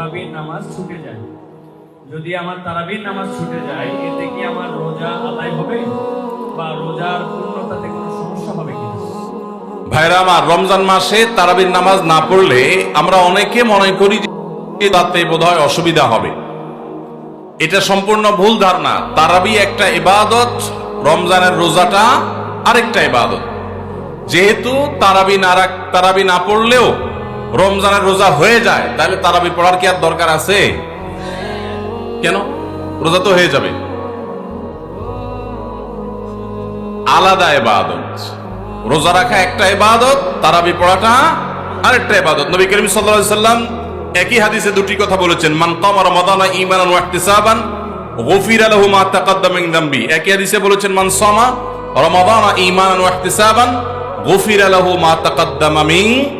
তারাবির নামাজ ছুটে যায়। যদি আমার তারাবির নামাজ ছুটে যায়, এতে কি আমার রোজা আদায় হবে? বা রোজার পূর্ণতাতে কোনো সমস্যা হবে কিনা? ভাইরা, আমার রমজান মাসে তারাবির নামাজ না পড়লে আমরা অনেকে মনে করি যে তাতে বোধহয় অসুবিধা হবে। এটা সম্পূর্ণ ভুল ধারণা। তারাবি একটা ইবাদত, রমজানের রোজাটা আরেকটা ইবাদত। যেহেতু তারাবি না তারাবি না পড়লেও রমজানের রোজা হয়ে যায়, তাহলে তারাবি পড়ার কি আর দরকার আছে? কেন? রোজা তো হয়ে যাবে। আলাদা ইবাদত। রোজা রাখা একটা ইবাদত, তারাবি পড়াটা আরেকটা ইবাদত। নবী করিম আলাইহি সাল্লাম একই হাদিসে দুটি কথা বলেছেন, মান কামা রমাদানা ঈমানান ওয়া ইহতিসাবান, গুফিরা লাহু মা তাকাদ্দামা যামবি একই হাদিসে বলেছেন, মান সামা রমাদানা ঈমানান ওয়া ইহতিসাবান, গুফিরা লাহু মা তাকাদ্দামা মিন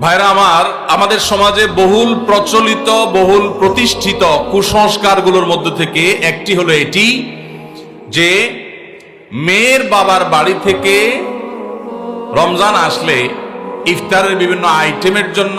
ভাইরা আমার, আমাদের সমাজে বহুল প্রচলিত, বহুল প্রতিষ্ঠিত কুসংস্কারগুলোর মধ্যে থেকে একটি হলো এটি যে মেয়ের বাবার বাড়ি থেকে রমজান আসলে ইফতারের বিভিন্ন আইটেমের জন্য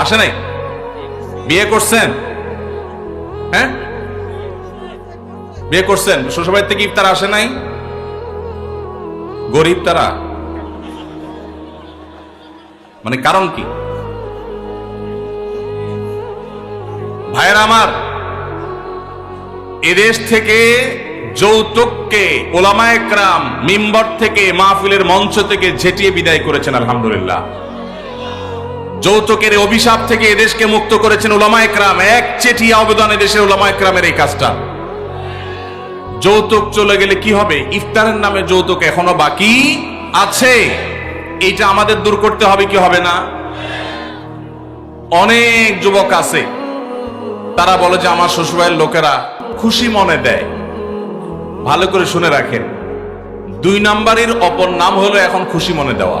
আসে নাই? বিয়ে করছেন? হ্যাঁ? বিয়ে করছেন? শ্বশুরবাড়ি থেকে ইফতার আসে নাই? গরিব তারা? মানে কারণ কি? ভাইয়ের আমার, এদেশ থেকে যৌতুককে ওলামায়ে ক্রাম মিম্বর থেকে মাহফিলের মঞ্চ থেকে ঝেটিয়ে বিদায় করেছেন, আলহামদুলিল্লাহ। যৌতুকের অভিশাপ থেকে এদেশকে মুক্ত করেছেন ওলামায়ে ক্রাম এক চেটিয়া অবদান এদেশের ওলামায়ে ক্রামের এই কাজটা। যৌতুক চলে গেলে কি হবে? ইফতারের নামে যৌতুক এখনও বাকি আছে। এইটা আমাদের দূর করতে হবে কি হবে না? অনেক যুবক আছে, তারা বলে যে আমার শ্বশুরবাড়ির লোকেরা খুশি মনে দেয়। ভালো করে শুনে রাখেন। দুই নাম্বারের অপর নাম হলো এখন খুশি মনে দেওয়া।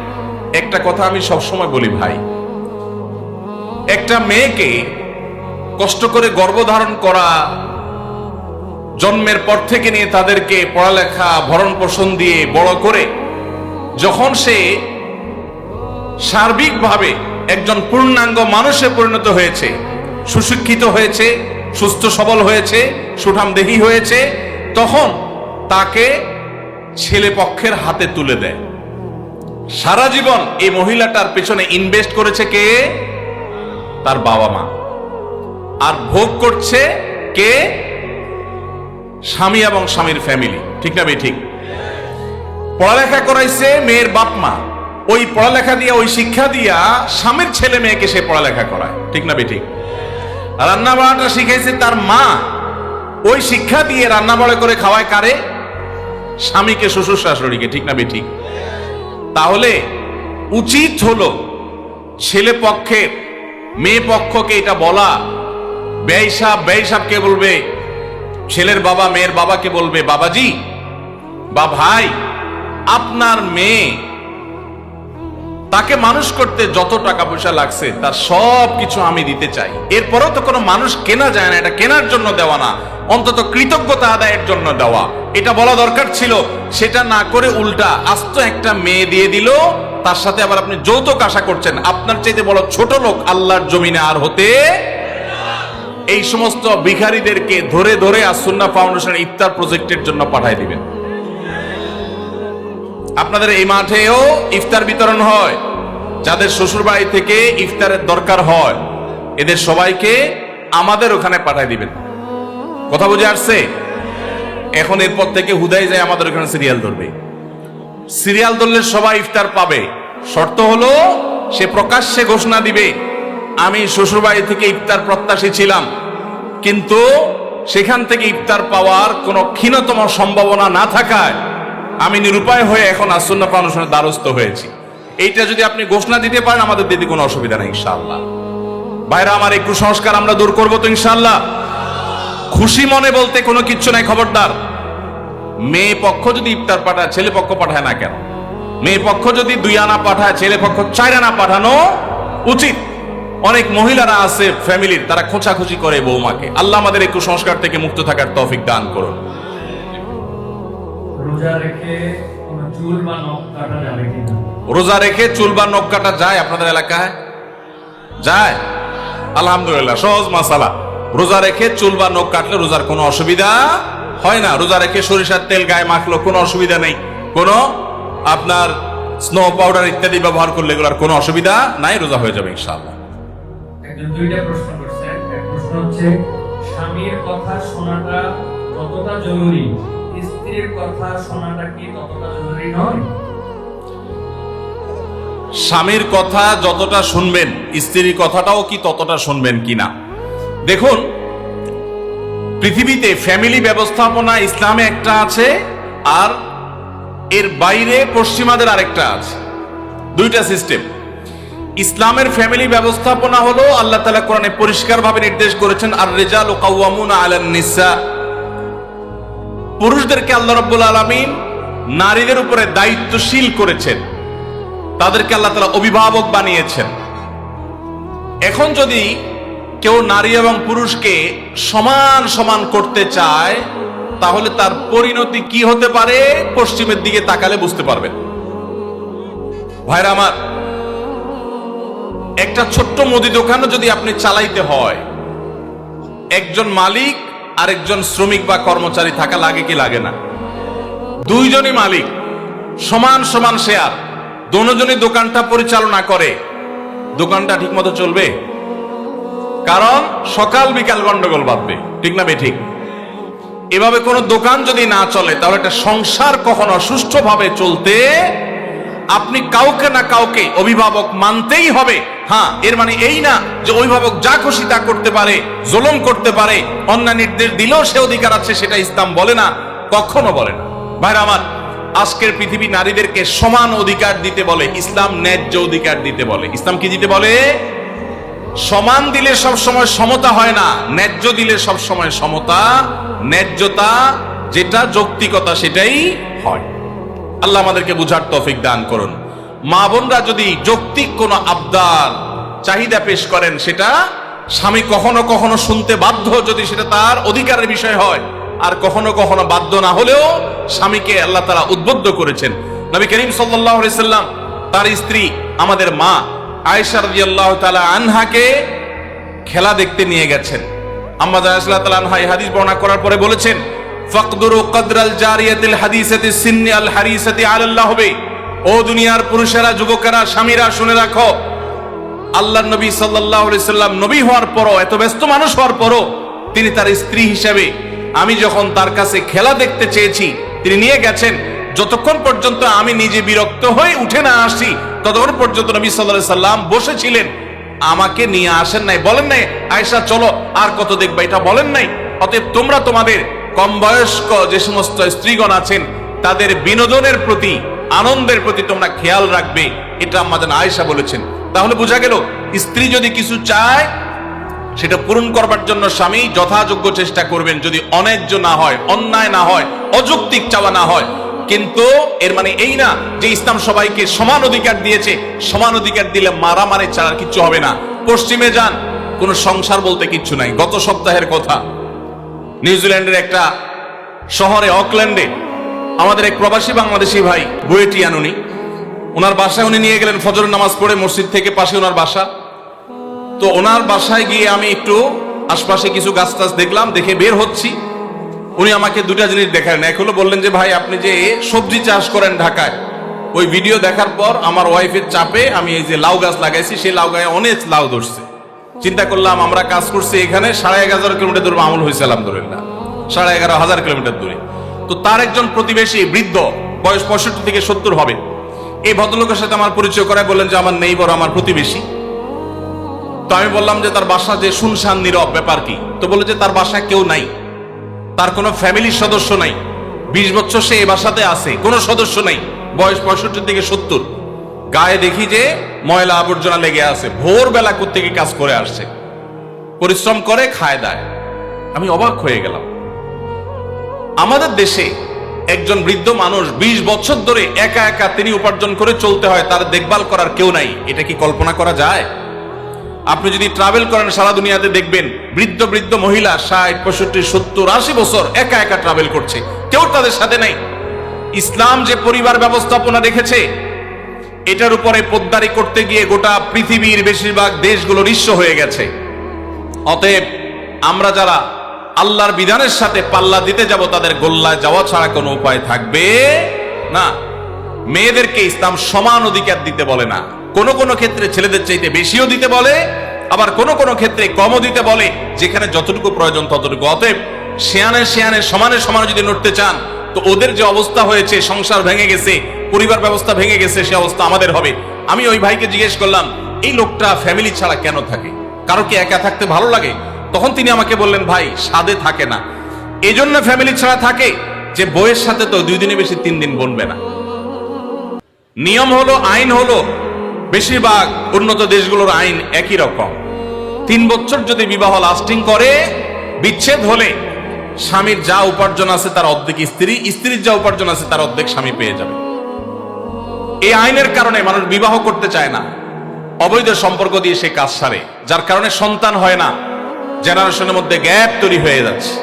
একটা কথা আমি সবসময় বলি ভাই। একটা মেয়েকে কষ্ট করে গর্ভধারণ করা, জন্মের পর থেকে নিয়ে তাদেরকে পড়ালেখা ভরণ পোষণ দিয়ে বড় করে, যখন সে সার্বিকভাবে একজন পূর্ণাঙ্গ মানুষে পরিণত হয়েছে, সুশিক্ষিত হয়েছে, সুস্থ সবল হয়েছে, সুঠামদেহী হয়েছে, তখন তাকে ছেলে পক্ষের হাতে তুলে দেয়। সারা জীবন এই মহিলাটার পেছনে ইনভেস্ট করেছে কে? তার বাবা মা। আর ভোগ করছে কে? স্বামী এবং স্বামীর ফ্যামিলি ঠিক না ঠিক। পড়ালেখা করাইছে মেয়ের বাপ মা। ওই পড়ালেখা দিয়া, ওই শিক্ষা দিয়া স্বামীর ছেলে মেয়েকে সে পড়ালেখা করায়। ঠিক না ঠিক। রান্না বাড়াটা শিখাইছে তার মা। ওই শিক্ষা দিয়ে রান্না বাড়া করে খাওয়ায় কারে? স্বামীকে, শ্বশুর শাশুড়িকে। ঠিক না ঠিক। তাহলে উচিত হলো ছেলে পক্ষের মেয়ে পক্ষকে এটা বলা। ব্যয়সাব সাহ ব্যয় সাহকে বলবে? ছেলের বাবা, মেয়ের বাবাকে বলবে, বাবাজি, বা ভাই, আপনার মেয়ে তাকে মানুষ করতে যত টাকা পয়সা লাগছে, তার সব কিছু আমি দিতে চাই। এরপরও তো কোনো মানুষ কেনা যায় না, এটা কেনার জন্য দেওয়া না। অন্তত কৃতজ্ঞতা আদায়ের জন্য দেওয়া। এটা বলা দরকার ছিল, সেটা না করে উল্টা আস্ত একটা মেয়ে দিয়ে দিল, তার সাথে আবার আপনি যৌতুক আশা করছেন। আপনার চাইতে বড় ছোট লোক আল্লাহর জমিনে আর হতে এই সমস্ত ভিখারিদেরকে ধরে ধরে আসুন্না ফাউন্ডেশন ইফতার প্রজেক্টের জন্য পাঠাই দিবেন। আপনাদের এই মাঠেও ইফতার বিতরণ হয়, যাদের শ্বশুর বাড়ি থেকে ইফতারের দরকার হয়, এদের সবাইকে আমাদের ওখানে পাঠাই দিবেন। কথা বুঝে আসছে? এখন এরপর থেকে হুদাই যায় আমাদের ওখানে সিরিয়াল ধরবে। সিরিয়াল ধরলে সবাই ইফতার পাবে। শর্ত হলো, সে প্রকাশ্যে ঘোষণা দিবে, আমি শ্বশুরবাড়ি থেকে ইফতার প্রত্যাশী ছিলাম, কিন্তু সেখান থেকে ইফতার পাওয়ার কোনো ক্ষীণতম সম্ভাবনা না থাকায় আমি নিরুপায় হয়ে এখন আসন্না ফাউন্ডেশনের দ্বারস্থ হয়েছি। এইটা যদি আপনি ঘোষণা দিতে পারেন, আমাদের দিতে কোনো অসুবিধা নেই, ইনশাআল্লাহ। ভাইরা, আমার এই কুসংস্কার আমরা দূর করব তো, ইনশাআল্লাহ। খুশি মনে বলতে কোনো কিচ্ছু নাই, খবরদার। মেয়ে পক্ষ যদি ইফতার পাঠায়, ছেলে পক্ষ পাঠায় না কেন? মেয়ে পক্ষ যদি দুই আনা পাঠায়, ছেলে পক্ষ চার আনা পাঠানো উচিত। অনেক মহিলারা আছে ফ্যামিলির, তারা খোঁচাখুচি করে বৌমাকে। আল্লাহ আমাদের এই কুসংস্কার থেকে মুক্ত থাকার তৌফিক দান করুন। রোজা রেখে চুল বা নখ কাটা যাবে কিনা রোজা রেখে চুল বা নখ কাটা যায় আপনাদের এলাকায়? যায়? আলহামদুলিল্লাহ সহজ মাসালা। রোজা রেখে চুল বা নখ কাটলে রোজার কোনো অসুবিধা হয় না। রোজা রেখে সরিষার তেল গায়ে মাখলো কোনো অসুবিধা নেই। কোনো আপনার স্নো পাউডার ইত্যাদি ব্যবহার করলে এগুলোর কোনো অসুবিধা নাই রোজা হয়ে যাবে ইনশাআল্লাহ। একজন দুইটা প্রশ্ন করছেন এক প্রশ্ন হচ্ছে স্বামীর কথা শোনাটা যতটা জরুরি? স্ত্রীর কথা শোনাটা কি ততটা জরুরি নয়? স্বামীর কথা যতটা শুনবেন, স্ত্রীর কথাটাও কি ততটা শুনবেন কিনা? দেখুন, পৃথিবীতে ফ্যামিলি ব্যবস্থাপনা ইসলামে একটা আছে, আর এর বাইরে পশ্চিমাদের আরেকটা আছে। দুইটা সিস্টেম ইসলামের ফ্যামিলি ব্যবস্থাপনা হলো আল্লাহ তালা কোরআনে পরিষ্কারভাবে নির্দেশ করেছেন আর রেজাল ও কাউয়ামুনা আলান নিসা পুরুষদেরকে আল্লাহ রব্বুল আলমিন নারীদের উপরে দায়িত্বশীল করেছেন। তাদেরকে আল্লাহ তালা অভিভাবক বানিয়েছেন। এখন যদি কেউ নারী এবং পুরুষকে সমান সমান করতে চায়, তাহলে তার পরিণতি কি হতে পারে? পশ্চিমের দিকে তাকালে বুঝতে পারবেন। ভাইরা আমার, একটা ছোট্ট মুদি দোকানও যদি আপনি চালাইতে হয়, একজন মালিক আর একজন শ্রমিক বা কর্মচারী থাকা লাগে কি লাগে না? দুইজনই মালিক, সমান সমান শেয়ার দোনোজনই দোকানটা পরিচালনা করে। দোকানটা ঠিকমতো চলবে? কারণ সকাল বিকাল গন্ডগোল বাঁধবে, ঠিক না ঠিক এভাবে কোনো দোকান যদি না চলে, তাহলে একটা সংসার কখনো সুষ্ঠুভাবে চলতে আপনি কাউকে না কাউকে অভিভাবক মানতেই হবে। হ্যাঁ এর মানে এই না যে অভিভাবক যা খুশি তা করতে পারে, জুলুম করতে পারে অন্য নির্দেশ দিলেও সে অধিকার আছে সেটা ইসলাম বলে না, কখনো বলে না। ভাইরা আমার, আজকের পৃথিবী নারীদেরকে সমান অধিকার দিতে বলে, ইসলাম ন্যায্য অধিকার দিতে বলে। ইসলাম কি দিতে বলে? সমান দিলে সব সময় সমতা হয় না, ন্যায্য দিলে সব সময় সমতা, ন্যায্যতা যেটা যৌক্তিকতা সেটাই হয়। আল্লাহ আমাদেরকে বুঝার তৌফিক দান করুন। মা বোনরা যদি যৌক্তিক কোনো আবদার, চাহিদা পেশ করেন, সেটা স্বামী কখনো কখনো শুনতে বাধ্য যদি সেটা তার অধিকারের বিষয় হয়। আর কখনো কখনো বাধ্য না হলেও স্বামীকে আল্লাহ তারা উদ্বুদ্ধ করেছেন। নবী করিম সাল্লাম তার স্ত্রী, আমাদের মা রাদিয়াল্লাহু তাআলা আনহাকে খেলা দেখতে নিয়ে গেছেন। আম্মা আনহা হাদিস বর্ণনা করার পরে বলেছেন, ফাকদুরু কদরাল জারিয়াতিল হাদিসাতি সিন্নি আল হারিসাতি আলাল্লাহ হবে ও দুনিয়ার পুরুষেরা, যুবকেরা, স্বামীরা, শুনে রাখো আল্লাহ নবী সাল্লাম নবী হওয়ার পরও, এত ব্যস্ত মানুষ হওয়ার পরও তিনি তার স্ত্রী হিসেবে আমি যখন তার কাছে খেলা দেখতে চেয়েছি, তিনি নিয়ে গেছেন, যতক্ষণ পর্যন্ত আমি নিজে বিরক্ত হয়ে উঠে না আসি, ততক্ষণ পর্যন্ত নবী আলাইহি সাল্লাম বসেছিলেন। আমাকে নিয়ে আসেন নাই, বলেন নাই, আয়েশা, চলো, আর কত দেখবা? এটা বলেন নাই। অতএব তোমরা তোমাদের কম বয়স্ক যে সমস্ত স্ত্রীগণ আছেন, তাদের বিনোদনের প্রতি আনন্দের প্রতি তোমরা খেয়াল রাখবে, এটা আমাদের আয়েশা বলেছেন। তাহলে বোঝা গেল, স্ত্রী যদি কিছু চায়, সেটা পূরণ করবার জন্য স্বামী যথাযোগ্য চেষ্টা করবেন, যদি অন্যায্য না হয়, অন্যায় না হয়, অযৌক্তিক চাওয়া না হয়। কিন্তু এর মানে এই না যে ইসলাম সবাইকে সমান অধিকার দিয়েছে, সমান অধিকার দিলে মারামারি ছাড়া কিচ্ছু হবে না। পশ্চিমে যান, কোনো সংসার বলতে কিচ্ছু নাই। গত সপ্তাহের কথা, নিউজিল্যান্ডের একটা শহরে, অকল্যান্ডে আমাদের এক প্রবাসী বাংলাদেশি ভাই বুয়েটিয়ান উনি ওনার বাসায় উনি নিয়ে গেলেন ফজর নামাজ পড়ে মসজিদ থেকে পাশে ওনার বাসা। তো ওনার বাসায় গিয়ে আমি একটু আশপাশে কিছু গাছ টাছ দেখলাম, দেখে বের হচ্ছি। উনি আমাকে দুটা জিনিস দেখালেন। এক হলো বললেন যে, ভাই, আপনি যে সবজি চাষ করেন ঢাকায়, ওই ভিডিও দেখার পর আমার ওয়াইফের চাপে আমি এই যে লাউ গাছ লাগাইছি, সেই লাউ গায়ে অনেক লাউ ধরছে। চিন্তা করলাম, আমরা কাজ করছি এখানে, সাড়ে এগারো কিলোমিটার দূরে আমল হয়েছে আলহামদুলিল্লাহ। সাড়ে এগারো হাজার কিলোমিটার দূরে। তো তার একজন প্রতিবেশী বৃদ্ধ, বয়স পঁয়ষট্টি থেকে সত্তর হবে। এই ভদ্রলোকের সাথে আমার পরিচয় করায় বললেন যে, আমার নেই বড় আমার প্রতিবেশী। তো আমি বললাম যে, তার বাসা যে শুনশান নীরব, ব্যাপার কি? তো বলে যে, তার বাসায় কেউ নাই। তার কোনো ফ্যামিলির সদস্য নাই। বিশ বছর সে এ বাসাতে আছে, কোনো সদস্য নাই। বয়স পঁয়ষট্টি থেকে সত্তর। গায়ে দেখি যে, ময়লা আবর্জনা লেগে আছে। ভোরবেলা থেকে কাজ করে আসছে। পরিশ্রম করে খায় দায়। আমি অবাক হয়ে গেলাম। আমাদের দেশে একজন বৃদ্ধ মানুষ ২০ বছর ধরে একা একা তিনি উপার্জন করে চলতে হয়, তার দেখভাল করার কেউ নাই। এটা কি কল্পনা করা যায়? আপনি যদি ট্রাভেল করেন সারা দুনিয়াতে দেখবেন, বৃদ্ধ বৃদ্ধ মহিলা ষাট, পঁয়ষট্টি, সত্তর, আশি বছর একা একা ট্রাভেল করছে। কেউ তাদের সাথে নাই। ইসলাম যে পরিবার ব্যবস্থাপনা রেখেছে, এটার উপরে পোদ্দারি করতে গিয়ে গোটা পৃথিবীর বেশিরভাগ দেশগুলো নিঃস্ব হয়ে গেছে। অতএব আমরা যারা আল্লাহর বিধানের সাথে পাল্লা দিতে যাব, তাদের গোল্লায় যাওয়া ছাড়া কোনো উপায় থাকবে না। মেয়েদেরকে ইসলাম সমান অধিকার দিতে বলে না। কোন কোন ক্ষেত্রে ছেলেদের চাইতে বেশিও দিতে বলে, আবার কোন কোন ক্ষেত্রে কমও দিতে বলে, যেখানে যতটুকু প্রয়োজন ততটুকু। অতএব শেয়ানে শেয়ানে, সমানে সমানে যদি নড়তে চান, তো ওদের যে অবস্থা হয়েছে, সংসার ভেঙে গেছে, পরিবার ব্যবস্থা ভেঙে গেছে, সে অবস্থা আমাদের হবে। আমি ওই ভাইকে জিজ্ঞেস করলাম, এই লোকটা ফ্যামিলি ছাড়া কেন থাকে? কারও কি একা থাকতে ভালো লাগে? তখন তিনি আমাকে বললেন, ভাই সাদে থাকে না। এই জন্য ফ্যামিলি ছাড়া থাকে যে বইয়ের সাথে তো দুই দিনে বেশি তিন দিন বনবে না। নিয়ম হলো, আইন হলো, বেশিরভাগ উন্নত দেশগুলোর আইন একই রকম। তিন বছর যদি বিবাহ লাস্টিং করে, বিচ্ছেদ হলে স্বামীর যা উপার্জন আছে তার অর্ধেক স্ত্রী, স্ত্রীর যা উপার্জন আছে তার অর্ধেক স্বামী পেয়ে যাবে। এই আইনের কারণে মানুষ বিবাহ করতে চায় না। অবৈধ সম্পর্ক দিয়ে সে কাজ সারে, যার কারণে সন্তান হয় না। জেনারেশনের মধ্যে গ্যাপ তৈরি হয়ে যাচ্ছে।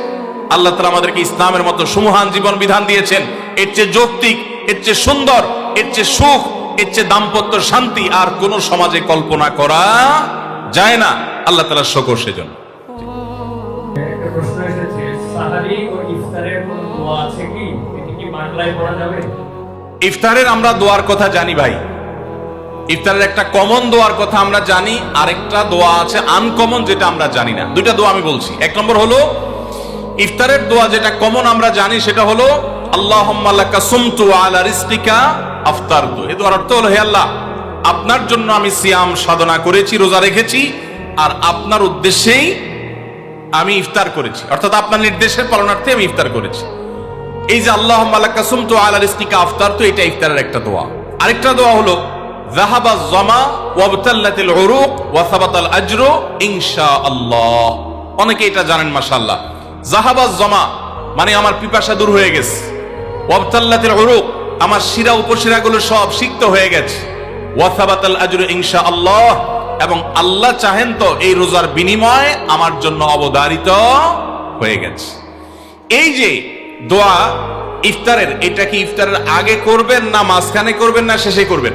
আল্লাহ তালা আমাদেরকে ইসলামের মতো সুমহান জীবন বিধান দিয়েছেন। এর চেয়ে যৌক্তিক এর চেয়ে সুন্দর এর চেয়ে সুখ এর চেয়ে দাম্পত্য শান্তি আর কোন সমাজে কল্পনা করা যায় না। আল্লাহ তালা শকর সেজন্য। ইফতারের আমরা দোয়ার কথা জানি ভাই। ইফতারের একটা কমন দোয়ার কথা আমরা জানি, আরেকটা দোয়া আছে আনকমন যেটা আমরা জানি না। দুইটা দোয়া আমি বলছি। এক নম্বর হলো, ইফতারের দোয়া যেটা কমন আমরা জানি, সেটা হলো রিজকিকা আফতারতু। এই দোয়ার অর্থ হলো আল্লাহ, আপনার জন্য আমি সিয়াম সাধনা করেছি, রোজা রেখেছি, আর আপনার উদ্দেশ্যেই আমি ইফতার করেছি। অর্থাৎ আপনার নির্দেশের পালনার্থে আমি ইফতার করেছি। এই যে আল্লাহ মালাক্কা সুমতু আলা রিজকিকা আফতার তো এটা ইফতারের একটা দোয়া। আরেকটা দোয়া হলো যাহাবা জমা ওয়াবতাল্লাতিল উরুক ওয়া সাবাতাল আজরু ইনশাআল্লাহ অনেকে এটা জানেন, মাশাআল্লাহ। যাহাবা জমা মানে আমার পিপাসা দূর হয়ে গেছে। আমার শিরা উপশিরাগুলো সব সিক্ত হয়ে গেছে। ওয়া সাবাতাল আজরু এবং আল্লাহ চাহেন তো এই রোজার বিনিময় আমার জন্য অবদারিত হয়ে গেছে। এই যে দোয়া ইফতারের, এটা কি ইফতারের আগে করবেন না মাঝখানে করবেন না শেষে করবেন?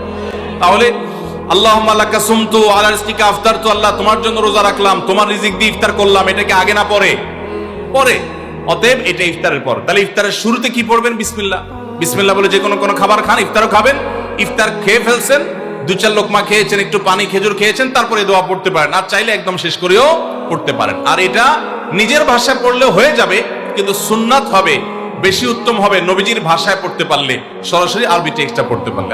তাহলে আল্লাহ সুমতু আফতার তো আল্লাহ তোমার জন্য রোজা রাখলাম, তোমার রিজিক দিয়ে ইফতার করলাম এটা কি আগে না পরে? পরে। অতএব এটা ইফতারের পর। তাহলে ইফতারের শুরুতে কি পড়বেন? বিসমিল্লাহ। বিসমিল্লাহ বলে যে কোনো কোনো খাবার খান, ইফতারও খাবেন। ইফতার খেয়ে ফেলছেন, দু চার লোকমা খেয়েছেন, একটু পানি খেজুর খেয়েছেন, তারপরে দোয়া পড়তে পারেন। আর চাইলে একদম শেষ করেও পড়তে পারেন। আর এটা নিজের ভাষায় পড়লে হয়ে যাবে, কিন্তু সুন্নাত হবে, বেশি উত্তম হবে নবীজির ভাষায় পড়তে পারলে, সরাসরি আরবি টেক্সটটা পড়তে পারলে।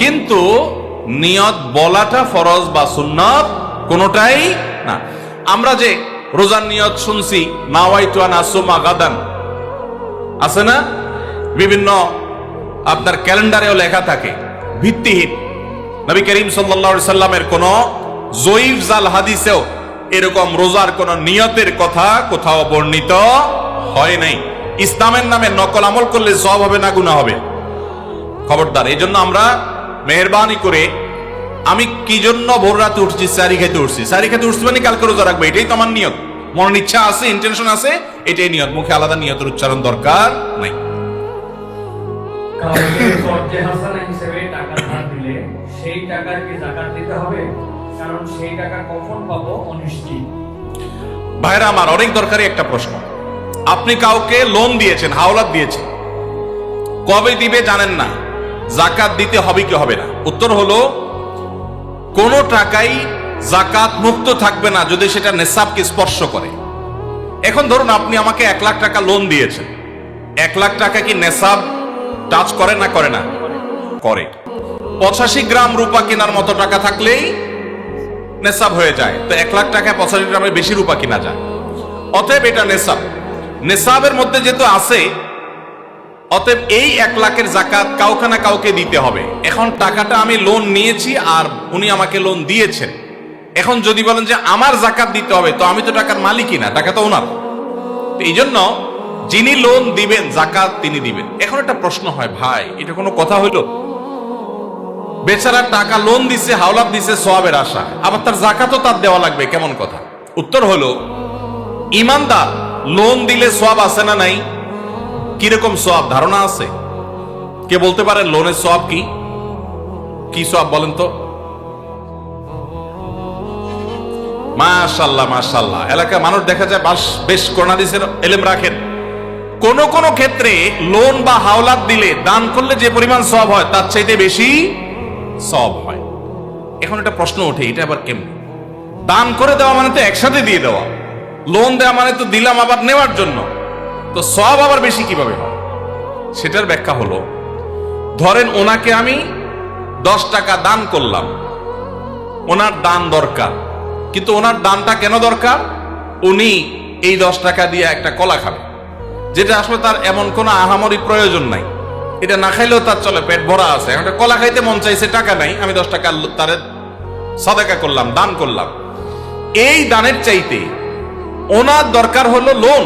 কিন্তু নিয়ত বলাটা ফরজ বা সুন্নত কোনোটাই না। আমরা যে রোজার নিয়ত শুনছি গাদান, আছে না? বিভিন্ন আপনার ক্যালেন্ডারেও লেখা থাকে, ভিত্তিহীন। নবী করিম সাল্লামের কোন জয়ীফ জাল হাদিসেও এরকম রোজার কোন নিয়তের কথা কোথাও বর্ণিত হয় নাই। ইসলামের নামে নকল আমল করলে সব হবে না, গুনাহ হবে। খবরদার এই জন্য আমরা মেহরবানি করে আমি কি জন্য ভোর রাতে উঠছি সারি খেতে উঠছি? সারি খেতে উঠছি মানে কালকে রোজা রাখব এটাই তো আমার নিয়ত। মনের ইচ্ছা আছে ইন্টেনশন আছে এটাই নিয়ত। মুখে আলাদা নিয়তের উচ্চারণ দরকার নাই। কাউকে ফরজে হাসানা হিসেবে টাকা ধার দিলে সেই টাকার কি জাকাত দিতে হবে? কারণ সেই টাকা কখন পাবো অনিশ্চিত। ভাইরা আমার অনেক দরকারি একটা প্রশ্ন। আপনি কাউকে লোন দিয়েছেন হাওলাত দিয়েছেন। কবে দিবে জানেন না। জাকাত দিতে হবে কি হবে না? উত্তর হলো, কোন টাকাই জাকাত মুক্ত থাকবে না যদি সেটা নেশাবকে স্পর্শ করে। এখন ধরুন আপনি আমাকে এক লাখ টাকা লোন দিয়েছেন। এক লাখ টাকা কি নেশাব টাচ করে না করে না? করে। পঁচাশি গ্রাম রূপা কেনার মতো টাকা থাকলেই নেশাব হয়ে যায়। তো এক লাখ টাকায় পঁচাশি গ্রামের বেশি রূপা কিনা যায়। অতএব এটা নেশাব। নেশাবের মধ্যে যেহেতু আছে অতএব এই এক লাখের জাকাত কাউকে না কাউকে দিতে হবে। এখন টাকাটা আমি লোন নিয়েছি আর উনি আমাকে লোন দিয়েছেন। এখন যদি বলেন যে আমার জাকাত দিতে হবে, তো আমি তো টাকার মালিকই না, টাকা তো ওনার। এই জন্য যিনি লোন দিবেন, জাকাত তিনি দিবেন। এখন একটা প্রশ্ন হয়, ভাই, এটা কোনো কথা হইল? বেচারা টাকা লোন দিছে, হাওলাত দিছে সোয়াবের আশা। আবার তার জাকাতও তার দেওয়া লাগবে, কেমন কথা? উত্তর হলো, ইমানদার লোন দিলে সোয়াব আছে না নাই? কীরকম সোয়াব ধারণা আছে? কে বলতে পারেন লোনের সোয়াব কি? কি সোয়াব বলেন তো? মাশাল্লাহ মাশাল্লাহ এলাকা মানুষ দেখা যায় বাস বেশ করোনাদিসের এলেম রাখেন। কোন কোন ক্ষেত্রে লোন বা হাওলাত দিলে, দান করলে যে পরিমাণ সব হয়, তার চাইতে বেশি সব হয়। এখন একটা প্রশ্ন ওঠে, এটা আবার কেমন? দান করে দেওয়া মানে তো একসাথে দিয়ে দেওয়া। লোন দেওয়া মানে তো দিলাম আবার নেওয়ার জন্য। তো সব আবার বেশি কীভাবে হয়? সেটার ব্যাখ্যা হলো, ধরেন ওনাকে আমি দশ টাকা দান করলাম। ওনার দান দরকার। কিন্তু ওনার দানটা কেন দরকার? উনি এই দশ টাকা দিয়ে একটা কলা খাবে। যেটা আসলে তার এমন কোনো আহামরি প্রয়োজন নাই। এটা না খাইলেও তার চলে, পেট ভরা আছে। এখন কলা খাইতে মন চাইছে, টাকা নাই। আমি দশ টাকা তার সদাকা করলাম, দান করলাম। এই দানের চাইতে ওনার দরকার হলো লোন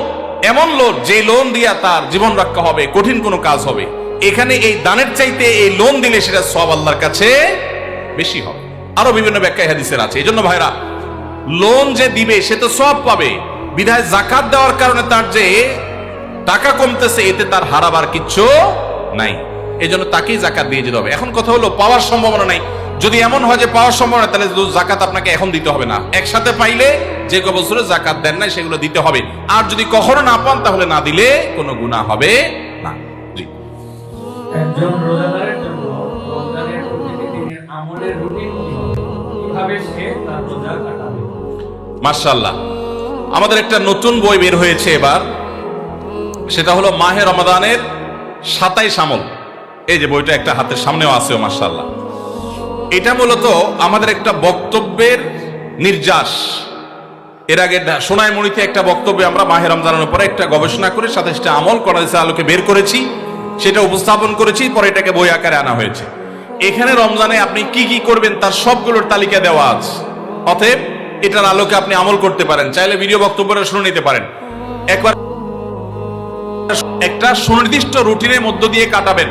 এমন লোন যে লোন দিয়া তার জীবন রক্ষা হবে, কঠিন কোনো কাজ হবে। এখানে এই দানের চাইতে এই লোন দিলে সেটা সব আল্লাহর কাছে বেশি হবে। আরও বিভিন্ন ব্যাখ্যা হাদিসের আছে। এই জন্য ভাইরা লোন যে দিবে, সে তো সব পাবে। বিধায় জাকাত দেওয়ার কারণে তার যে টাকা কমতেছে, এতে তার হারাবার কিচ্ছু নাই। এই জন্য তাকেই জাকাত দিয়ে যেতে হবে। এখন কথা হলো, পাওয়ার সম্ভাবনা নাই। যদি এমন হয় যে পাওয়ার সম্ভব না তাহলে জাকাত আপনাকে এখন দিতে হবে না। একসাথে পাইলে যে ক বছরে জাকাত দেন না সেগুলো দিতে হবে। আর যদি কখনো না পান তাহলে না দিলে কোনো গুণা হবে না। জি। একজন রোজাদারের জন্য রমজানের প্রতিটি আমলের রুটিন কীভাবে সে তার রোজা কাটাবে? মার্শাল্লাহ আমাদের একটা নতুন বই বের হয়েছে এবার। সেটা হলো মাহে রমাদানের সাতাইশ আমল। এই যে বইটা একটা হাতের সামনেও আছে মার্শাল্লাহ এটা মূলত আমাদের একটা বক্তব্যের নির্যাস। এর আগে সোনাইমণিতে একটা বক্তব্যে আমরা মাহে রমজানের উপরে একটা গবেষণা করে সাতাইশটা আমল করাইছে আলোকে বের করেছি, সেটা উপস্থাপন করেছি, পরে এটাকে বই আকারে আনা হয়েছে। এখানে রমজানে আপনি কি কি করবেন তার সবগুলোর তালিকা দেওয়া আছে। অতএব এটার আলোকে আপনি আমল করতে পারেন, চাইলে ভিডিও বক্তব্যটা শুনে নিতে পারেন। একবার একটা সুনির্দিষ্ট রুটিনের মধ্য দিয়ে কাটাবেন।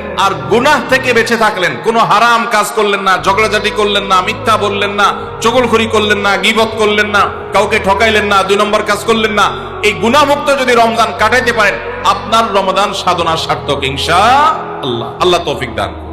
আর গুনাহ থেকে বেঁচে থাকলেন। কোনো হারাম কাজ করলেন না, ঝগড়াঝাটি করলেন না, মিথ্যা বললেন না, চগলখড়ি করলেন না, গিবত করলেন না, কাউকে ঠকাইলেন না, দুই নম্বর কাজ করলেন না। এই গুণামুক্ত যদি রমজান কাটাইতে পারেন, আপনার রমদান সাধনা সার্থক ইংশা আল্লাহ। আল্লাহ তৌফিক দান।